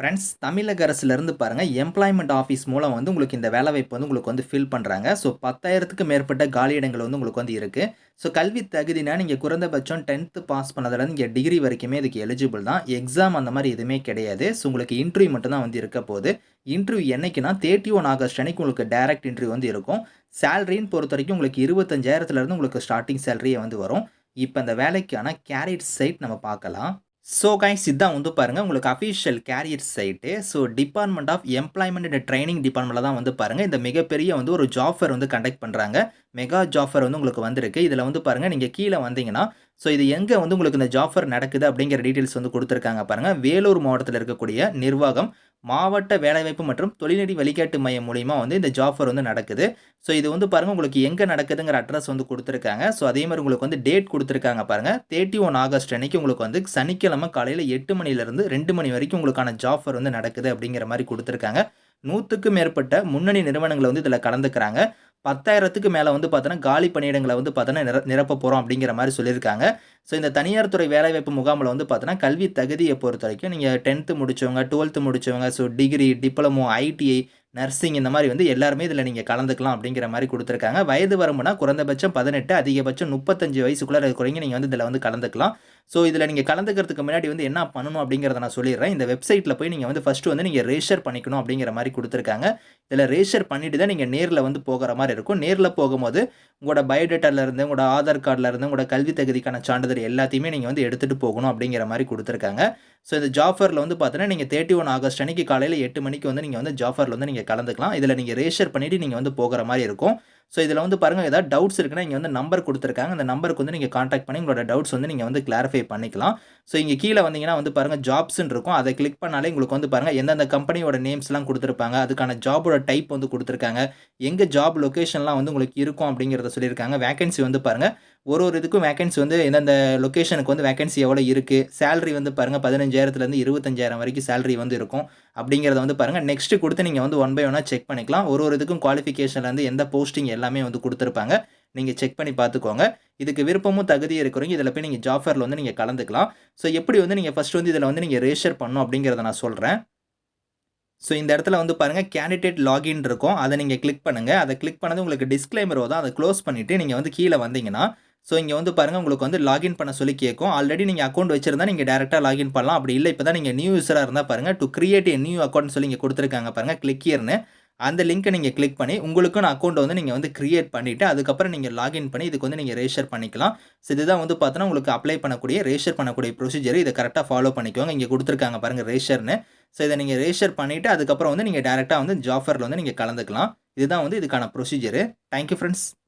Friends தமிழக அரசுலேருந்து பாருங்கள் employment office மூலம் வந்து உங்களுக்கு இந்த வேலைவாய்ப்பு வந்து உங்களுக்கு வந்து ஃபில் பண்ணுறாங்க ஸோ பத்தாயிரத்துக்கு மேற்பட்ட காலியிடங்கள் வந்து உங்களுக்கு வந்து இருக்குது ஸோ கல்வி தகுதினா நீங்கள் குறைந்தபட்சம் டென்த்து பாஸ் பண்ணதுலேருந்து இங்கே டிகிரி வரைக்குமே இதுக்கு எலிஜிபிள் தான். எக்ஸாம் அந்த மாதிரி எதுவுமே கிடையாது. ஸோ உங்களுக்கு இன்டர்வியூ மட்டும்தான் வந்து இருக்க போகுது. இன்டர்வியூ என்னைக்குன்னா தேர்ட்டி ஒன் ஆகஸ்ட் அன்னைக்கு உங்களுக்கு டேரக்ட் இன்டர்வியூ வந்து இருக்கும். சேலரின்னு பொறுத்த வரைக்கும் உங்களுக்கு இருபத்தஞ்சாயிரத்துலேருந்து உங்களுக்கு ஸ்டார்டிங் சேலரியே வந்து வரும். இப்போ இந்த வேலைக்கான கேரியர் சைட் நம்ம பார்க்கலாம். ஸோ கைஸ் இதுதான் வந்து பாருங்கள் உங்களுக்கு official career site so department of employment and training டிபார்ட்மெண்ட்டில் தான் வந்து பாருங்கள் இந்த மிகப்பெரிய வந்து ஒரு ஜாஃபர் வந்து கண்டக்ட் பண்ணுறாங்க மெகா ஜாஃபர் வந்து உங்களுக்கு வந்திருக்கு. இதில் வந்து பாருங்கள் நீங்கள் கீழே வந்தீங்கன்னா ஸோ இது எங்கே வந்து உங்களுக்கு இந்த ஜாஃபர் நடக்குது அப்படிங்கிற டீட்டெயில்ஸ் வந்து கொடுத்துருக்காங்க பாருங்கள் வேலூர் மாவட்டத்தில் இருக்கக்கூடிய நிர்வாகம் மாவட்ட வேலைவாய்ப்பு மற்றும் தொழில்நெறி வழிகாட்டு மையம் மூலிமா வந்து இந்த ஜாஃபர் வந்து நடக்குது. ஸோ இது வந்து பாருங்கள் உங்களுக்கு எங்கே நடக்குதுங்கிற அட்ரஸ் வந்து கொடுத்துருக்காங்க. ஸோ அதே மாதிரி உங்களுக்கு வந்து டேட் கொடுத்துருக்காங்க பாருங்கள் தேர்ட்டி ஒன் ஆகஸ்ட் அன்னைக்கு உங்களுக்கு வந்து சனிக்கிழமை காலையில் எட்டு மணிலேருந்து ரெண்டு மணி வரைக்கும் உங்களுக்கான ஜாஃபர் வந்து நடக்குது அப்படிங்கிற மாதிரி கொடுத்துருக்காங்க. நூற்றுக்கும் மேற்பட்ட முன்னணி நிறுவனங்களை வந்து இதில் கலந்துக்கிறாங்க. பத்தாயிரத்துக்கு மேலே வந்து பார்த்தோன்னா காலி பணியிடங்களை வந்து பார்த்தோன்னா நிர நிரப்ப போகிறோம் அப்படிங்கிற மாதிரி சொல்லியிருக்காங்க. ஸோ இந்த தனியார் துறை வேலைவாய்ப்பு முகாமில் வந்து பார்த்தோன்னா கல்வி தகுதியை பொறுத்த வரைக்கும் நீங்கள் டென்த்து முடித்தவங்க டுவெல்த்து முடித்தவங்க so degree diploma ITI nursing இந்த மாதிரி வந்து எல்லாருமே இதில் நீங்கள் கலந்துக்கலாம் அப்படிங்கிற மாதிரி கொடுத்துருக்காங்க. வயது வரம்புனா குறைந்தபட்சம் பதினெட்டு அதிகபட்சம் முப்பத்தஞ்சு வயசுக்குள்ளே இருக்கிறவங்க நீங்கள் வந்து இதில் வந்து கலந்துக்கலாம். ஸோ இதில் நீங்கள் கலந்துக்கிறதுக்கு முன்னாடி வந்து என்ன பண்ணணும் அப்படிங்கிறத நான் சொல்லிடுறேன். இந்த வெப்சைட்டில் போய் நீங்கள் வந்து ஃபஸ்ட்டு வந்து நீங்கள் ரேஷர் பண்ணிக்கணும் அப்படிங்கிற மாதிரி கொடுத்துருக்காங்க. இதில் ரேஷர் பண்ணிட்டு தான் நீங்கள் நேரில் வந்து போகிற மாதிரி இருக்கும். நேரில் போகும்போது உங்களோட பயோடேட்டாவிலேருந்து உங்களோட ஆதார் கார்டில் இருந்து உங்களோட கல்வி தகுதிக்கான சான்றிதழ் எல்லாத்தையுமே நீங்கள் வந்து எடுத்துகிட்டு போகணும் அப்படிங்கிற மாதிரி கொடுத்துருக்காங்க. ஸோ இந்த ஜாஃபரில் வந்து பார்த்தீங்கன்னா நீங்கள் தேர்ட்டி ஒன் ஆகஸ்ட் அன்னைக்கு காலையில் எட்டு மணிக்கு வந்து நீங்கள் வந்து ஜாஃபரில் வந்து நீங்கள் கலந்துக்கலாம். இதில் நீங்கள் ரேஷர் பண்ணிவிட்டு நீங்கள் வந்து போகிற மாதிரி இருக்கும். ஸோ இதில் வந்து பாருங்கள் ஏதாவது டவுட்ஸ் இருக்குன்னா இங்கே வந்து நம்பர் கொடுத்துருக்காங்க. அந்த நம்பருக்கு வந்து நீங்கள் காண்டாக்ட் பண்ணி உங்களோட டவுட்ஸ் வந்து நீங்கள் வந்து கிளாரிஃபை பண்ணிக்கலாம். ஸோ இங்கே கீழே வந்தீங்கன்னா வந்து பாருங்கள் ஜாப்ஸ்ன்னு இருக்கும். அதை கிளிக் பண்ணாலே உங்களுக்கு வந்து பாருங்கள் எந்தெந்த கம்பெனியோட நேம்ஸ்லாம் கொடுத்துருப்பாங்க. அதுக்கான ஜாபோட டைப் வந்து கொடுத்துருக்காங்க. எங்கே ஜாப் லொக்கேஷன்லாம் வந்து உங்களுக்கு இருக்கும் அப்படிங்கிறத சொல்லியிருக்காங்க. வேகன்சி வந்து பாருங்கள் ஒரு ஒரு இதுக்கும் வேகன்சி வந்து எந்தெந்த லொக்கேஷனுக்கு வந்து வேகன்சி எவ்வளோ இருக்குது சேலரி வந்து பாருங்கள் பதினஞ்சாயிரத்துலேருந்து இருபத்தஞ்சாயிரம் வரைக்கும் சேலரி வந்து இருக்கும். அப்படிங்கிறத வந்து பாருங்கள் நெக்ஸ்ட்டு கொடுத்து நீங்கள் வந்து ஒன் பை ஒன்னாக செக் பண்ணிக்கலாம். ஒரு ஒரு இதுக்கும் குவாலிஃபிகேஷன்லேருந்து எந்த போஸ்டிங் எல்லாமே வந்து கொடுத்துருப்பாங்க. நீங்கள் செக் பண்ணி பார்த்துக்கோங்க. இதுக்கு விருப்பமும் தகுதியும் இருக்கிறவங்க இதில் போய் நீங்கள் ஜாஃபரில் வந்து நீங்கள் கலந்துக்கலாம். ஸோ எப்படி வந்து நீங்கள் ஃபஸ்ட் வந்து இதில் வந்து நீங்கள் ரேஷர் பண்ணணும் அப்படிங்கிறத நான் சொல்கிறேன் ஸோ இந்த இடத்துல வந்து பாருங்கள் கேண்டிடேட் லாகின் இருக்கும். அதை நீங்கள் கிளிக் பண்ணுங்கள் அதை கிளிக் பண்ணது உங்களுக்கு டிஸ்க்ளைமர் வரும். அதை க்ளோஸ் பண்ணிவிட்டு நீங்கள் வந்து கீழே வந்தீங்கன்னா ஸோ இங்கே வந்து பாருங்கள் உங்களுக்கு வந்து லாகின் பண்ண சொல்லி கேட்கும். ஆல்ரெடி நீங்கள் அக்கௌண்ட் வச்சிருந்தா நீங்கள் டேரெக்டாக லாகின் பண்ணலாம். அப்படி இல்லை இப்போ தான் நீங்கள் நியூ யூஸராக இருந்தால் பாருங்கள் to create a new account சொல்லி இங்கே கொடுத்துருக்காங்க பாருங்கள் கிளிக் இயர்னு அந்த லிங்க்கை நீங்கள் கிளிக் பண்ணி உங்களுக்குன்னு அக்கௌண்ட் வந்து நீங்கள் வந்து கிரியேட் பண்ணிவிட்டு அதுக்கப்புறம் நீங்கள் லாகின் பண்ணி இதுக்கு வந்து நீங்கள் ரேஷர் பண்ணிக்கலாம். ஸோ இதுதான் வந்து பார்த்தோன்னா உங்களுக்கு அப்ளை பண்ணக்கூடிய ரேஷர் பண்ணக்கூடிய ப்ரொசீஜர் இதை கரெக்டாக ஃபாலோ பண்ணிக்கோங்க. இங்கே கொடுத்துருக்காங்க பாருங்கள் ரேஷர்னு ஸோ இதை நீங்கள் ரேஷர் பண்ணிவிட்டு அதுக்கப்புறம் வந்து நீங்கள் டேரெக்டாக வந்து ஜாஃபரில் வந்து நீங்கள் கலந்துக்கலாம். இதுதான் வந்து இதுக்கான ப்ரொசீஜரு தேங்க்யூ ஃப்ரெண்ட்ஸ்